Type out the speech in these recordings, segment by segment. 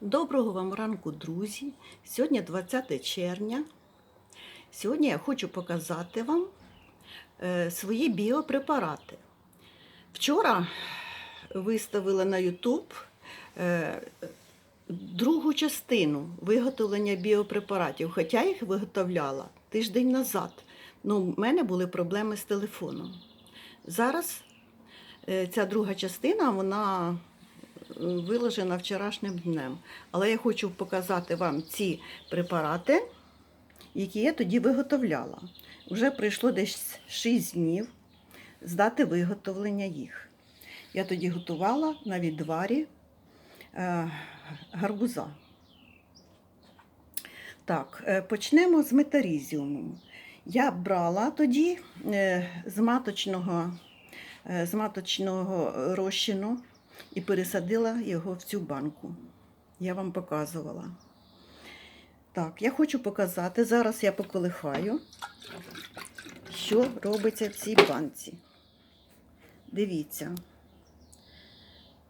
Доброго вам ранку, друзі! Сьогодні 20 червня. Сьогодні я хочу показати вам е, свої біопрепарати. Вчора виставила на YouTube е, другу частину виготовлення біопрепаратів, хоча їх виготовляла тиждень назад. Ну, в мене були проблеми з телефоном. Зараз е, ця друга частина, вона виложена вчорашнім днем. Але я хочу показати вам ці препарати, які я тоді виготовляла. Вже пройшло десь 6 днів з дати виготовлення їх. Я тоді готувала на відварі е, гарбуза. Так, е, почнемо з метарізіуму. Я брала тоді е, з маточного, е, з маточного розчину і пересадила його в цю банку. Я вам показувала. Так, я хочу показати, зараз я поколихаю, що робиться в цій банці. Дивіться,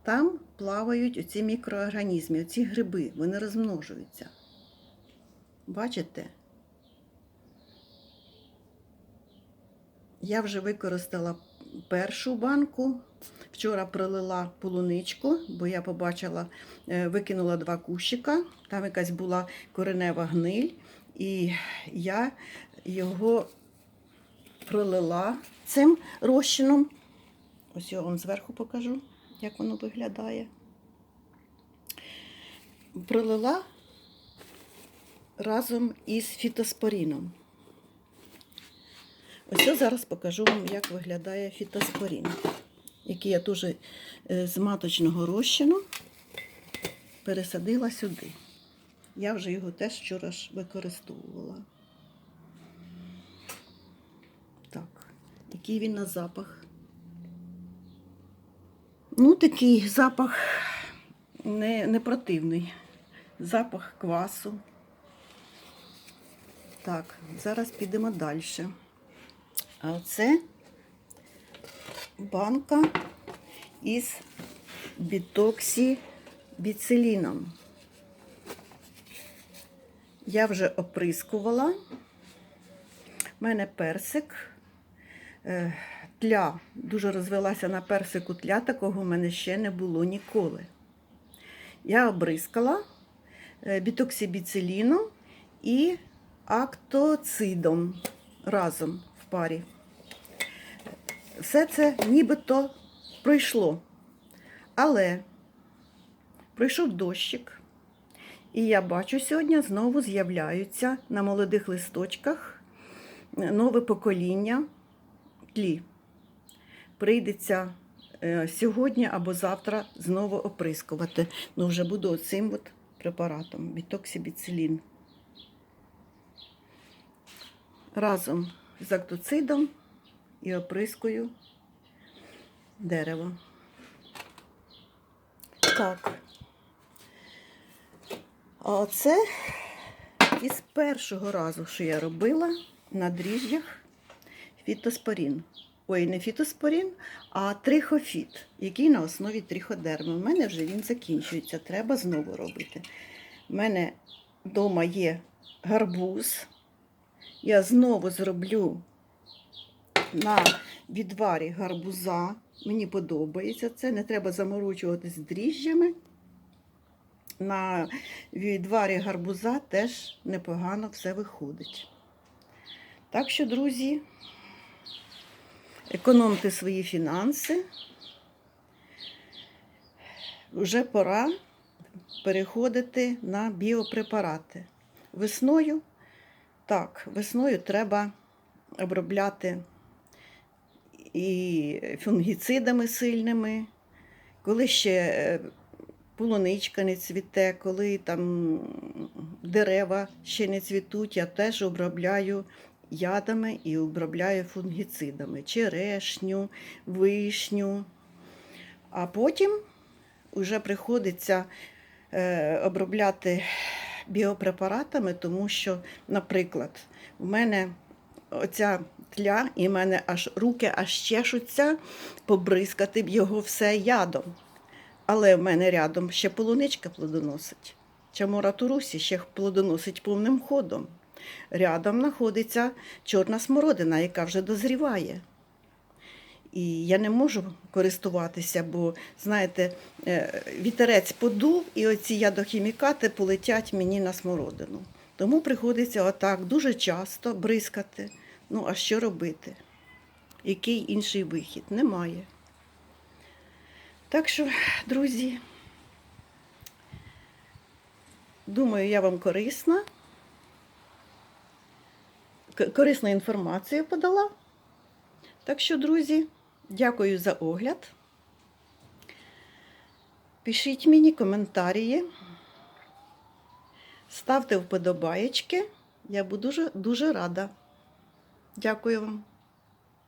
там плавають оці мікроорганізми, оці гриби, вони розмножуються. Бачите? Я вже використала першу банку. Вчора пролила полуничку, бо я побачила, е, викинула два кущика, там якась була коренева гниль, і я його пролила цим розчином. Ось я вам зверху покажу, як воно виглядає. Пролила разом із фітоспоріном. Ось я зараз покажу вам, як виглядає фітоспорін, який я теж е, з маточного розчину пересадила сюди. Я вже його теж вчора ж використовувала. Так, який він на запах. Ну, такий запах не, не противний. Запах квасу. Так, зараз підемо далі. А оце банка із бітоксібіциліном. Я вже оприскувала. У мене персик. Е, Тля дуже розвелася на персику тля, такого в мене ще не було ніколи. Я обрискала е, бітоксибіциліном і актоцидом разом в парі. Все це нібито пройшло. Але пройшов дощик, і я бачу, сьогодні знову з'являються на молодих листочках нове покоління тлі. Прийдеться е, сьогодні або завтра знову оприскувати. Ну, вже буду цим препаратом бітоксибіцилін. Разом з актоцидом і оприскую дерево. Так. А це із першого разу, що я робила на дріжджах фітоспорін. Ой, не фітоспорін, а трихофіт, який на основі триходерми. У мене вже він закінчується, треба знову робити. У мене вдома є гарбуз. Я знову зроблю на відварі гарбуза. Мені подобається це. Не треба заморочуватись дріжджами. На відварі гарбуза теж непогано все виходить. Так що, друзі, економте свої фінанси. Вже пора переходити на біопрепарати. Весною, так, весною треба обробляти і фунгіцидами сильними, коли ще е, полуничка не цвіте, коли там дерева ще не цвітуть, я теж обробляю ядами і обробляю фунгіцидами, черешню, вишню. А потім вже приходиться е, обробляти біопрепаратами, тому що, наприклад, в мене оця тля, і в мене аж руки аж чешуться побризкати його все ядом. Але в мене рядом ще полуничка плодоносить. Чамора турусі ще плодоносить повним ходом. Рядом знаходиться чорна смородина, яка вже дозріває. І я не можу користуватися, бо, знаєте, е, вітерець подув, і оці ядохімікати полетять мені на смородину. Тому приходиться отак дуже часто бризкати. Ну, а що робити? Який інший вихід? Немає. Так що, друзі, думаю, я вам корисна. к- Корисну інформацію подала. Так що, друзі, дякую за огляд. Пишіть мені коментарі, ставте вподобаєчки. Я буду дуже, дуже рада. Дякую вам.